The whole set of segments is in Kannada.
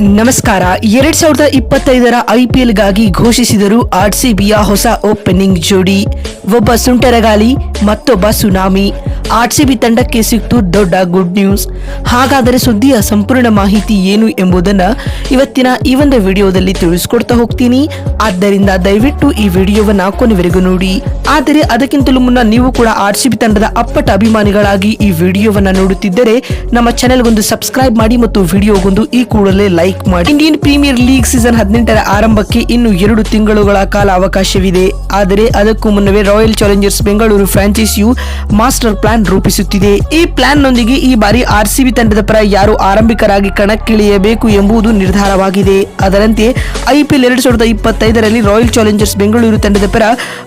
ನಮಸ್ಕಾರ. ಎರಡ್ ಸಾವಿರದ ಇಪ್ಪತ್ತೈದರ ಐಪಿಎಲ್ಗಾಗಿ ಘೋಷಿಸಿದರು ಆರ್ಸಿಬಿಯ ಹೊಸ ಓಪನಿಂಗ್ ಜೋಡಿ ಒಬ್ಬ ಸುಂಟರಗಾಲಿ ಮತ್ತೊಬ್ಬ ಸುನಾಮಿ. ಆರ್ಸಿಬಿ ತಂಡಕ್ಕೆ ಸಿಕ್ತು ದೊಡ್ಡ ಗುಡ್ ನ್ಯೂಸ್. ಹಾಗಾದರೆ ಸುದ್ದಿಯ ಸಂಪೂರ್ಣ ಮಾಹಿತಿ ಏನು ಎಂಬುದನ್ನ ಇವತ್ತಿನ ಈ ಒಂದು ವಿಡಿಯೋದಲ್ಲಿ ತಿಳಿಸ್ಕೊಡ್ತಾ ಹೋಗ್ತೀನಿ. ಆದ್ದರಿಂದ ದಯವಿಟ್ಟು ಈ ವಿಡಿಯೋವನ್ನ ಕೊನೆವರೆಗೂ ನೋಡಿ. ಆದರೆ ಅದಕ್ಕಿಂತಲೂ ಮುನ್ನ ನೀವು ಕೂಡ ಆರ್ಸಿಬಿ ತಂಡದ ಅಪ್ಪಟ ಅಭಿಮಾನಿಗಳಾಗಿ ಈ ವಿಡಿಯೋವನ್ನ ನೋಡುತ್ತಿದ್ದರೆ ನಮ್ಮ ಚಾನೆಲ್ಗೊಂದು ಸಬ್ಸ್ಕ್ರೈಬ್ ಮಾಡಿ ಮತ್ತು ವಿಡಿಯೋಗೊಂದು ಈ ಕೂಡಲೇ ಲೈಕ್ ಮಾಡಿ. ಇಂಡಿಯನ್ ಪ್ರೀಮಿಯರ್ ಲೀಗ್ ಸೀಸನ್ ಹದಿನೆಂಟರ ಆರಂಭಕ್ಕೆ ಇನ್ನು ಎರಡು ತಿಂಗಳುಗಳ ಕಾಲ ಅವಕಾಶವಿದೆ. ಆದರೆ ಅದಕ್ಕೂ ಮುನ್ನವೇ ರಾಯಲ್ ಚಾಲೆಂಜರ್ಸ್ ಬೆಂಗಳೂರು ಫ್ರಾಂಚೈಸಿಯು ಮಾಸ್ಟರ್ ಪ್ಲಾನ್ ರೂಪಿಸುತ್ತಿದೆ. ಈ ಪ್ಲಾನ್ ನೊಂದಿಗೆ ಈ ಬಾರಿ ಆರ್ಸಿಬಿ ತಂಡದ ಪರ ಯಾರು ಆರಂಭಿಕರಾಗಿ ಕಣಕ್ಕಿಳಿಯಬೇಕು ಎಂಬುದು ನಿರ್ಧಾರವಾಗಿದೆ. ಅದರಂತೆ ಐಪಿಎಲ್ ಎರಡು ಸಾವಿರದ ಇಪ್ಪತ್ತೈದರಲ್ಲಿ ರಾಯಲ್ ಚಾಲೆಂಜರ್ಸ್ ಬೆಂಗಳೂರು ತಂಡದ ಪರ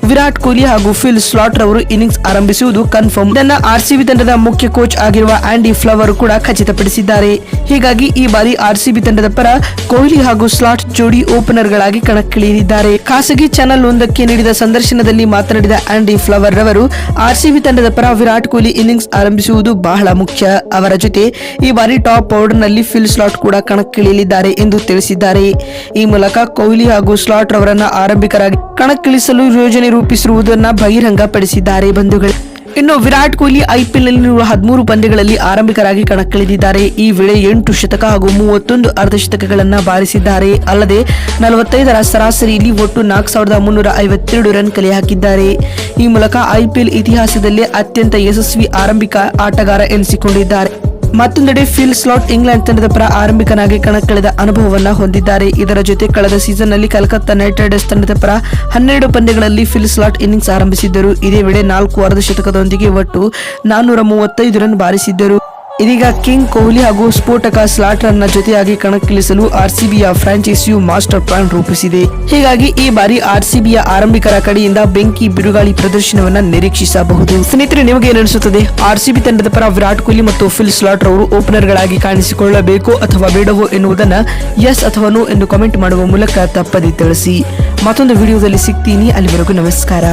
ವಿರಾಟ್ ಕೊಹ್ಲಿ ಹಾಗೂ ಫಿಲ್ ಸ್ಲಾಟ್ ಅವರು ಇನ್ನಿಂಗ್ಸ್ ಆರಂಭಿಸುವುದು ಕನ್ಫರ್ಮ್. ಇದನ್ನ ಆರ್ಸಿಬಿ ತಂಡದ ಮುಖ್ಯ ಕೋಚ್ ಆಗಿರುವ ಆಂಡಿ ಫ್ಲವರ್ ಕೂಡ ಖಚಿತಪಡಿಸಿದ್ದಾರೆ. ಹೀಗಾಗಿ ಈ ಬಾರಿ ಆರ್ಸಿಬಿ ತಂಡದ ಪರ ಕೊಹ್ಲಿ ಹಾಗೂ ಸ್ಲಾಟ್ ಜೋಡಿ ಓಪನರ್ ಗಳಾಗಿ ಕಣಕ್ಕಿಳಿಯಲಿದ್ದಾರೆ. ಖಾಸಗಿ ಚಾನೆಲ್ ಒಂದಕ್ಕೆ ನೀಡಿದ ಸಂದರ್ಶನದಲ್ಲಿ ಮಾತನಾಡಿದ ಆಂಡಿ ಫ್ಲವರ್ ರವರು ಆರ್ಸಿಬಿ ತಂಡದ ಪರ ವಿರಾಟ್ ಕೊಹ್ಲಿ ಇನ್ನಿಂಗ್ಸ್ ಆರಂಭಿಸುವುದು ಬಹಳ ಮುಖ್ಯ. ಅವರ ಜೊತೆ ಈ ಬಾರಿ ಟಾಪ್ ಆರ್ಡರ್ನಲ್ಲಿ ಫಿಲ್ ಸ್ಲಾಟ್ ಕೂಡ ಕಣಕ್ಕಿಳಿಯಲಿದ್ದಾರೆ ಎಂದು ತಿಳಿಸಿದ್ದಾರೆ. ಈ ಮೂಲಕ ಕೊಹ್ಲಿ ಹಾಗೂ ಸ್ಲಾಟ್ ರವರನ್ನ ಆರಂಭಿಕರಾಗಿ ಕಣಕ್ಕಿಳಿಸಲು ಯೋಜನೆ ರೂಪಿಸಿರುವುದನ್ನು ಬಹಿರಂಗಪಡಿಸಿದ್ದಾರೆ ಬಂಧುಗಳು. ಇನ್ನು ವಿರಾಟ್ ಕೊಹ್ಲಿ ಐಪಿಎಲ್ನಲ್ಲಿ ಹದಿಮೂರು ಪಂದ್ಯಗಳಲ್ಲಿ ಆರಂಭಿಕರಾಗಿ ಕಣಕ್ಕಿಳಿದಿದ್ದಾರೆ. ಈ ವೇಳೆ ಎಂಟು ಶತಕ ಹಾಗೂ ಮೂವತ್ತೊಂದು ಅರ್ಧಶತಕಗಳನ್ನ ಬಾರಿಸಿದ್ದಾರೆ. ಅಲ್ಲದೆ ನಲವತ್ತೈದರ ಸರಾಸರಿಯಲ್ಲಿ ಒಟ್ಟು ನಾಲ್ಕು ಸಾವಿರದ ಮುನ್ನೂರ ಐವತ್ತೆರಡು ರನ್ ಕಲೆ ಹಾಕಿದ್ದಾರೆ. ಈ ಮೂಲಕ ಐಪಿಎಲ್ ಇತಿಹಾಸದಲ್ಲೇ ಅತ್ಯಂತ ಯಶಸ್ವಿ ಆರಂಭಿಕ ಆಟಗಾರ ಎನಿಸಿಕೊಂಡಿದ್ದಾರೆ. ಮತ್ತೊಂದೆಡೆ ಫಿಲ್ ಸ್ಲಾಟ್ ಇಂಗ್ಲೆಂಡ್ ತಂಡದ ಪರ ಆರಂಭಿಕನಾಗಿ ಕಣಕ್ಕಿಳಿದ ಅನುಭವವನ್ನ ಹೊಂದಿದ್ದಾರೆ. ಇದರ ಜೊತೆ ಕಳೆದ ಸೀಸನ್ನಲ್ಲಿ ಕಲ್ಕತ್ತಾ ನೈಟ್ ರೈಡರ್ಸ್ ತಂಡದ ಪರ ಹನ್ನೆರಡು ಪಂದ್ಯಗಳಲ್ಲಿ ಫಿಲ್ ಸ್ಲಾಟ್ ಇನ್ನಿಂಗ್ಸ್ ಆರಂಭಿಸಿದ್ದರು. ಇದೇ ವೇಳೆ ನಾಲ್ಕು ಅರ್ಧಶತಕದೊಂದಿಗೆ ಒಟ್ಟು ನಾನ್ನೂರ ಮೂವತ್ತೈದು ರನ್ ಬಾರಿಸಿದ್ದರು. ಇದೀಗ ಕಿಂಗ್ ಕೊಹ್ಲಿ ಹಾಗೂ ಸ್ಫೋಟಕ ಸ್ಲಾಟರ್ನ ಜೊತೆಯಾಗಿ ಕಣಕ್ಕಿಳಿಸಲು ಆರ್ಸಿಬಿಯ ಫ್ರಾಂಚೈಸಿಯು ಮಾಸ್ಟರ್ ಪ್ಲಾನ್ ರೂಪಿಸಿದೆ. ಹೀಗಾಗಿ ಈ ಬಾರಿ ಆರ್ಸಿಬಿಯ ಆರಂಭಿಕರ ಕಡೆಯಿಂದ ಬೆಂಕಿ ಬಿರುಗಾಳಿ ಪ್ರದರ್ಶನವನ್ನ ನಿರೀಕ್ಷಿಸಬಹುದು. ಸ್ನೇಹಿತರೆ, ನಿಮಗೆ ಏನಿಸುತ್ತದೆ? ಆರ್ಸಿಬಿ ತಂಡದ ಪರ ವಿರಾಟ್ ಕೊಹ್ಲಿ ಮತ್ತು ಫಿಲ್ ಸ್ಲಾಟರ್ ಅವರು ಓಪನರ್ ಗಳಾಗಿ ಕಾಣಿಸಿಕೊಳ್ಳಬೇಕು ಅಥವಾ ಬೇಡವೋ ಎನ್ನುವುದನ್ನ ಎಸ್ ಅಥವಾ ನೋ ಎಂದು ಕಮೆಂಟ್ ಮಾಡುವ ಮೂಲಕ ತಪ್ಪದೆ ತಿಳಿಸಿ. ಮತ್ತೊಂದು ವಿಡಿಯೋದಲ್ಲಿ ಸಿಗ್ತೀನಿ. ಅಲ್ಲಿವರೆಗೂ ನಮಸ್ಕಾರ.